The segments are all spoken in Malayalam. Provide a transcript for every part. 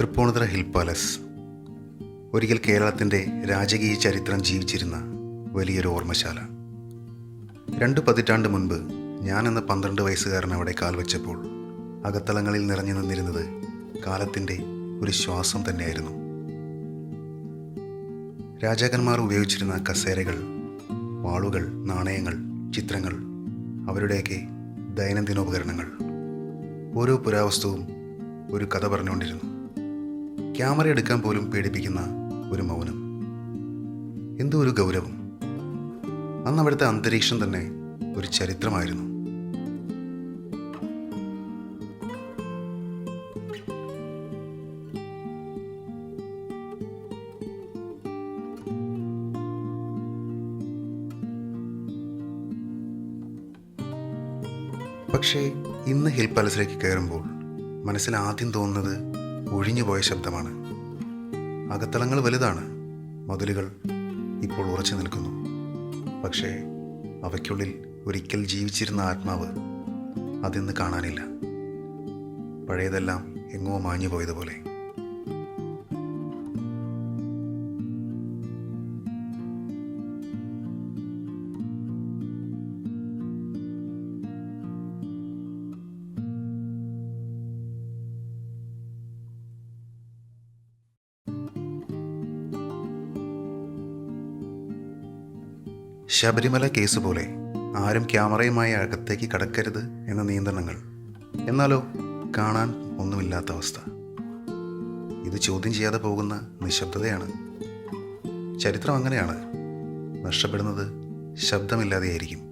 Tripunithura hill palace. ഒരിക്കൽ കേരളത്തിന്റെ രാജകീയ ചരിത്രം ജീവിച്ചിരുന്ന വലിയൊരു ഓർമ്മശാല. രണ്ട് പതിറ്റാണ്ട് മുൻപ് ഞാൻ എന്ന പന്ത്രണ്ട് വയസ്സുകാരൻ അവിടെ കാൽവച്ചപ്പോൾ അകത്തളങ്ങളിൽ നിറഞ്ഞു നിന്നിരുന്നത് കാലത്തിന്റെ ഒരു ശ്വാസം തന്നെയായിരുന്നു. രാജാക്കന്മാർ ഉപയോഗിച്ചിരുന്ന കസേരകൾ വാളുകൾ നാണയങ്ങൾ ചിത്രങ്ങൾ അവരുടെയൊക്കെ ദൈനംദിനോപകരണങ്ങൾ ഓരോ പുരാവസ്തുവും ഒരു കഥ പറഞ്ഞുകൊണ്ടിരുന്നു. ക്യാമറ എടുക്കാൻ പോലും പേടിപ്പിക്കുന്ന ഒരു മൗനം. എന്തോ ഒരു ഗൗരവം. അന്ന് അവിടുത്തെ അന്തരീക്ഷം തന്നെ ഒരു ചരിത്രമായിരുന്നു. പക്ഷേ ഇന്ന് ഹിൽ പാലസിലേക്ക് കയറുമ്പോൾ മനസ്സിൽ ആദ്യം തോന്നുന്നത് ഒഴിഞ്ഞുപോയ ശബ്ദമാണ്. അകത്തളങ്ങൾ വലുതാണ്. മതിലുകൾ ഇപ്പോൾ ഉറച്ചു നിൽക്കുന്നു. പക്ഷേ അവയ്ക്കുള്ളിൽ ഒരിക്കൽ ജീവിച്ചിരുന്ന ആത്മാവ് അതിന്ന് കാണാനില്ല. പഴയതെല്ലാം എങ്ങോ മാഞ്ഞു പോയതുപോലെ ശബരിമല കേസ് പോലെ ആരും ക്യാമറയുമായി അകത്തേക്ക് കടക്കരുത് എന്ന നിയന്ത്രണങ്ങൾ. എന്നാലോ കാണാൻ ഒന്നുമില്ലാത്ത അവസ്ഥ. ഇത് ചോദ്യം ചെയ്യാതെ പോകുന്ന നിശബ്ദതയാണ്. ചരിത്രം അങ്ങനെയാണ്. നഷ്ടപ്പെടുന്നത് ശബ്ദമില്ലാതെയായിരിക്കും.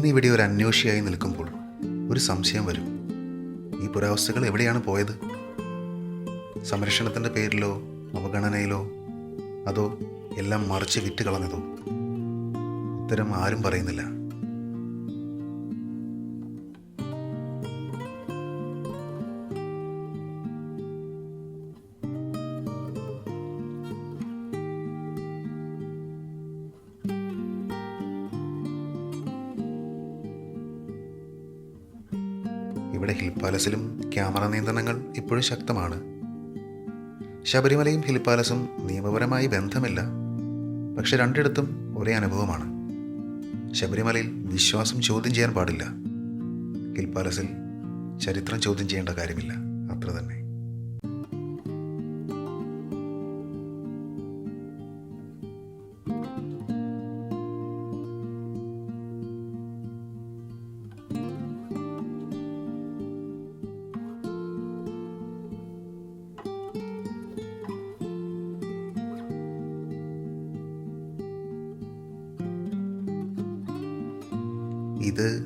ഇന്ന് ഇവിടെ ഒരു അന്വേഷിയായി നിൽക്കുമ്പോൾ ഒരു സംശയം വരും. ഈ പുരാവസ്തുക്കൾ എവിടെയാണ് പോയത്? സംരക്ഷണത്തിന്റെ പേരിലോ അവഗണനയിലോ അതോ എല്ലാം മറിച്ച് വിറ്റ് കളഞ്ഞതോ? ഉത്തരം ആരും പറയുന്നില്ല. ഇവിടെ ഹിൽ പാലസിലും ക്യാമറ നിയന്ത്രണങ്ങൾ ഇപ്പോഴും ശക്തമാണ്. ശബരിമലയും ഹിൽ പാലസും നിയമപരമായി ബന്ധമില്ല. പക്ഷെ രണ്ടിടത്തും ഒരേ അനുഭവമാണ്. ശബരിമലയിൽ വിശ്വാസം ചോദ്യം ചെയ്യാൻ പാടില്ല. ഹിൽ പാലസിൽ ചരിത്രം ചോദ്യം ചെയ്യേണ്ട കാര്യമില്ല. അത്ര തന്നെ.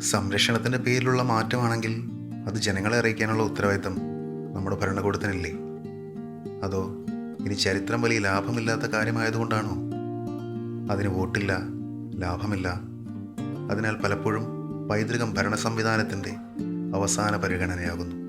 സംരക്ഷണത്തിന്റെ പേരിലുള്ള മാറ്റമാണെങ്കിൽ അത് ജനങ്ങളെ അറിയിക്കാനുള്ള ഉത്തരവാദിത്തം നമ്മുടെ ഭരണകൂടത്തിനല്ലേ? അതോ ഇനി ചരിത്രം വലിയ ലാഭമില്ലാത്ത കാര്യമായതുകൊണ്ടാണോ? അതിന് വോട്ടില്ല ലാഭമില്ല. അതിനാൽ പലപ്പോഴും പൈതൃകം ഭരണ സംവിധാനത്തിന്റെ അവസാന പരിഗണനയാകുന്നു.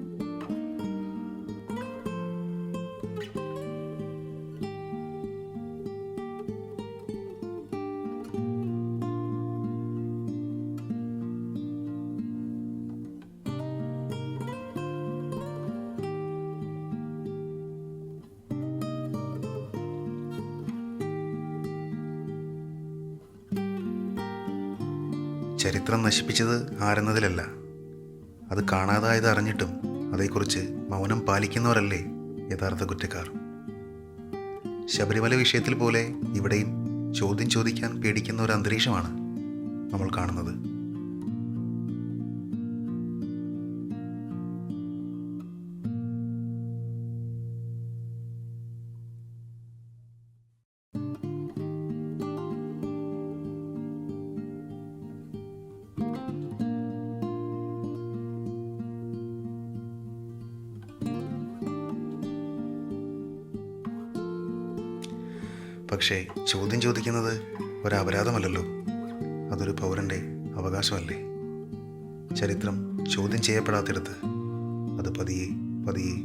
ചരിത്രം നശിപ്പിച്ചത് ആരെന്നതിലല്ല. അത് കാണാതായത് അറിഞ്ഞിട്ടും അതേക്കുറിച്ച് മൗനം പാലിക്കുന്നവരല്ലേ യഥാർത്ഥ കുറ്റക്കാർ. ശബരിമല വിഷയത്തിൽ പോലെ ഇവിടെയും ചോദ്യം ചോദിക്കാൻ പേടിക്കുന്ന ഒരു അന്തരീക്ഷമാണ് നമ്മൾ കാണുന്നത്. പക്ഷേ ചോദ്യം ചോദിക്കുന്നത് ഒരപരാധമല്ലല്ലോ. അതൊരു പൗരന്റെ അവകാശമല്ലേ? ചരിത്രം ചോദ്യം ചെയ്യപ്പെടാത്തിടത്ത് അത് പതിയെ പതിയെ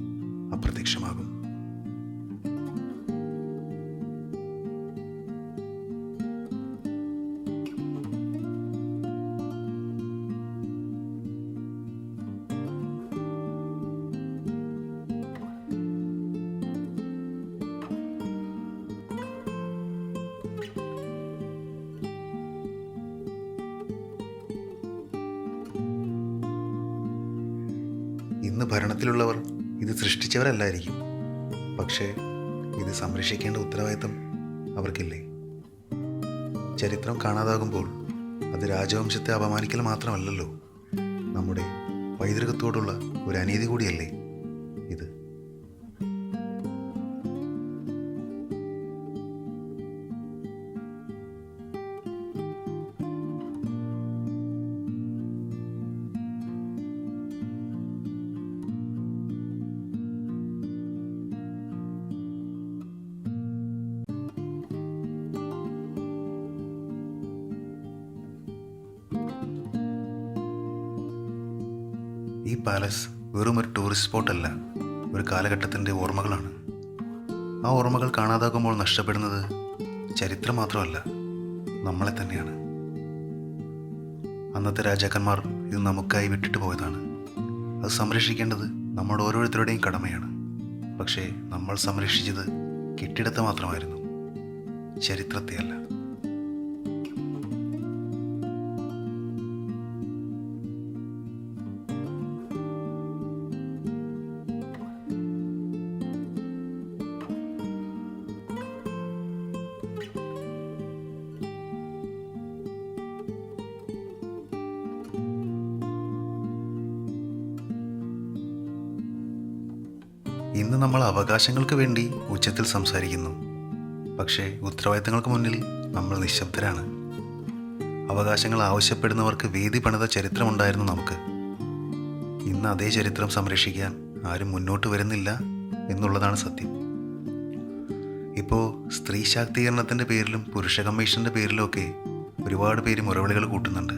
അപ്രത്യക്ഷമാകും. ഇന്ന് ഭരണത്തിലുള്ളവർ ഇത് സൃഷ്ടിച്ചവരല്ലായിരിക്കും. പക്ഷേ ഇത് സംരക്ഷിക്കേണ്ട ഉത്തരവാദിത്തം അവർക്കില്ലേ? ചരിത്രം കാണാതാകുമ്പോൾ അത് രാജവംശത്തെ അപമാനിക്കൽ മാത്രമല്ലല്ലോ. നമ്മുടെ പൈതൃകത്തോടുള്ള ഒരു അനീതി കൂടിയല്ലേ? ഈ പാലസ് വെറും ഒരു ടൂറിസ്റ്റ് സ്പോട്ടല്ല ഒരു കാലഘട്ടത്തിന്റെ ഓർമ്മകളാണ്. ആ ഓർമ്മകൾ കാണാതാകുമ്പോൾ നഷ്ടപ്പെടുന്നത് ചരിത്രം മാത്രമല്ല നമ്മളെ തന്നെയാണ്. അന്നത്തെ രാജാക്കന്മാർ ഇത് നമുക്കായി വിട്ടിട്ട് പോയതാണ്. അത് സംരക്ഷിക്കേണ്ടത് നമ്മുടെ ഓരോരുത്തരുടെയും കടമയാണ്. പക്ഷേ നമ്മൾ സംരക്ഷിച്ചത് കെട്ടിടത്തെ മാത്രമായിരുന്നു ചരിത്രത്തെയല്ല. ഇന്ന് നമ്മൾ അവകാശങ്ങൾക്ക് വേണ്ടി ഉച്ചത്തിൽ സംസാരിക്കുന്നു. പക്ഷേ ഉത്തരവാദിത്തങ്ങൾക്ക് മുന്നിൽ നമ്മൾ നിശബ്ദരാണ്. അവകാശങ്ങൾ ആവശ്യപ്പെടുന്നവർക്ക് വേദി പണിത ചരിത്രമുണ്ടായിരുന്നു നമുക്ക്. ഇന്ന് അതേ ചരിത്രം സംരക്ഷിക്കാൻ ആരും മുന്നോട്ട് വരുന്നില്ല എന്നുള്ളതാണ് സത്യം. ഇപ്പോൾ സ്ത്രീ ശാക്തീകരണത്തിന്റെ പേരിലും പുരുഷ കമ്മീഷന്റെ പേരിലും ഒക്കെ ഒരുപാട് പേര് മുറവിളികൾ കൂട്ടുന്നുണ്ട്.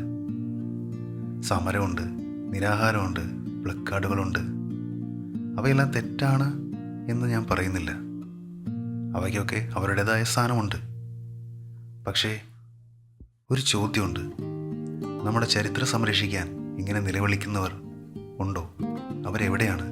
സമരമുണ്ട് നിരാഹാരമുണ്ട് പ്ലക്കാർഡുകളുണ്ട്. അവയെല്ലാം തെറ്റാണ് എന്ന് ഞാൻ പറയുന്നില്ല. അവയ്ക്കൊക്കെ അവരുടേതായ സ്ഥാനമുണ്ട്. പക്ഷേ ഒരു ചോദ്യമുണ്ട്. നമ്മുടെ ചരിത്രം സംരക്ഷിക്കാൻ ഇങ്ങനെ നിലവിളിക്കുന്നവർ ഉണ്ടോ? അവരെവിടെയാണ്?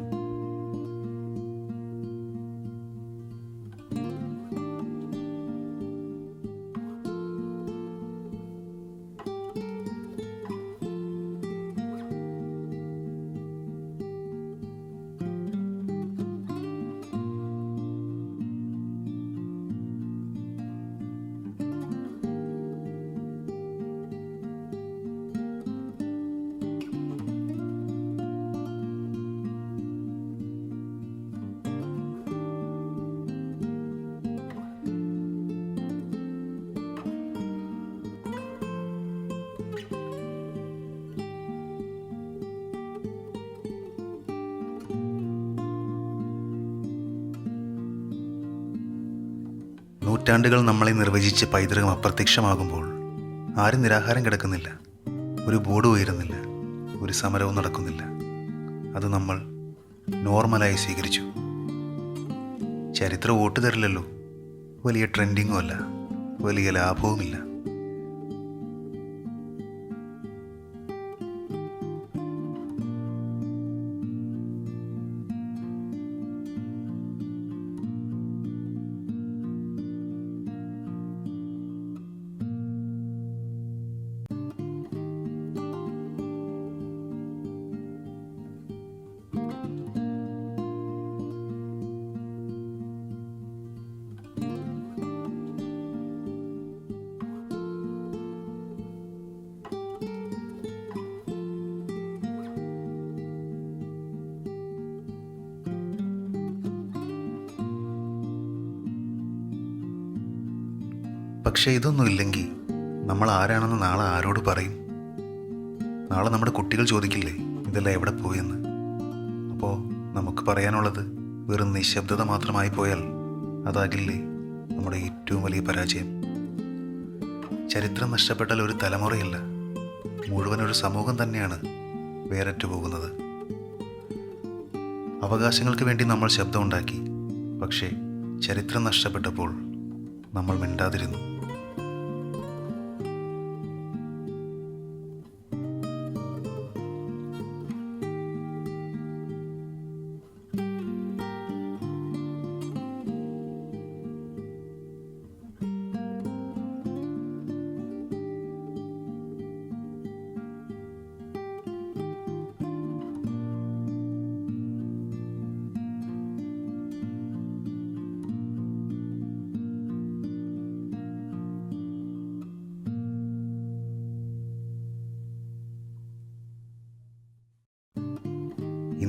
നൂറ്റാണ്ടുകൾ നമ്മളെ നിർവചിച്ച് പൈതൃകം അപ്രത്യക്ഷമാകുമ്പോൾ ആരും നിരാഹാരം കിടക്കുന്നില്ല. ഒരു ബോർഡ് ഉയരുന്നില്ല. ഒരു സമരവും നടക്കുന്നില്ല. അത് നമ്മൾ നോർമലായി സ്വീകരിച്ചു. ചരിത്രം വോട്ട് തരില്ലല്ലോ വലിയ ട്രെൻഡിങ്ങും അല്ല. വലിയ ലാഭവുമില്ല. പക്ഷേ ഇതൊന്നും ഇല്ലെങ്കിൽ നമ്മൾ ആരാണെന്ന് നാളെ ആരോട് പറയും? നാളെ നമ്മുടെ കുട്ടികൾ ചോദിക്കില്ലേ ഇതെല്ലാം എവിടെ പോയെന്ന്? അപ്പോൾ നമുക്ക് പറയാനുള്ളത് വെറും നിശബ്ദത മാത്രമായി പോയാൽ അതാകില്ലേ നമ്മുടെ ഏറ്റവും വലിയ പരാജയം. ചരിത്രം നഷ്ടപ്പെട്ടാൽ ഒരു തലമുറയല്ല മുഴുവൻ ഒരു സമൂഹം തന്നെയാണ് വേററ്റു പോകുന്നത്. അവകാശങ്ങൾക്ക് വേണ്ടി നമ്മൾ ശബ്ദമുണ്ടാക്കി പക്ഷേ ചരിത്രം നഷ്ടപ്പെട്ടപ്പോൾ നമ്മൾ മിണ്ടാതിരുന്നു.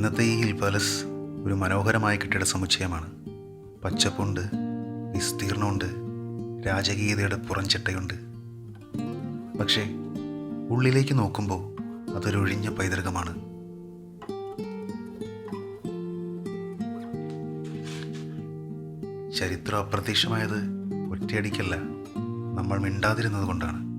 ഇന്നത്തെ ഈ ഹിൽ പാലസ് ഒരു മനോഹരമായ കെട്ടിട സമുച്ചയമാണ്. പച്ചപ്പുണ്ട് വിസ്തീർണമുണ്ട് രാജകീയതയുടെ പുറംചട്ടയുണ്ട്. പക്ഷേ ഉള്ളിലേക്ക് നോക്കുമ്പോൾ അതൊരൊഴിഞ്ഞ പൈതൃകമാണ്. ചരിത്രം അപ്രത്യക്ഷമായത് ഒറ്റയടിക്കല്ല നമ്മൾ മിണ്ടാതിരുന്നത് കൊണ്ടാണ്.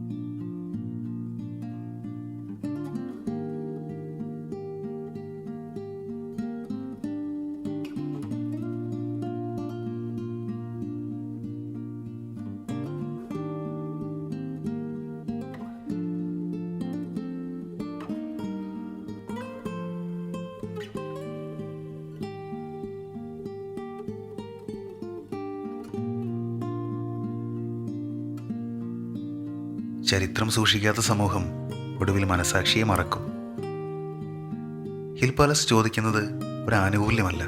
ചരിത്രം സൂക്ഷിക്കാത്ത സമൂഹം ഒടുവിൽ മനസാക്ഷിയെ മറക്കും. ഹിൽ പാലസ് ചോദിക്കുന്നത് ഒരു ആനുകൂല്യമല്ല.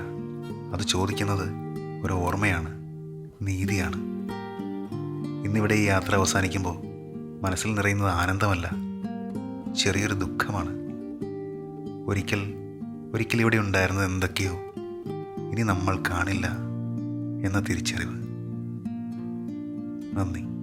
അത് ചോദിക്കുന്നത് ഒരു ഓർമ്മയാണ് നീതിയാണ്. ഇന്നിവിടെ ഈ യാത്ര അവസാനിക്കുമ്പോൾ മനസ്സിൽ നിറയുന്നത് ആനന്ദമല്ല ചെറിയൊരു ദുഃഖമാണ്. ഒരിക്കൽ ഒരിക്കൽ ഇവിടെ ഉണ്ടായിരുന്നത് എന്തൊക്കെയോ ഇനി നമ്മൾ കാണില്ല എന്ന തിരിച്ചറിവ്. നന്ദി.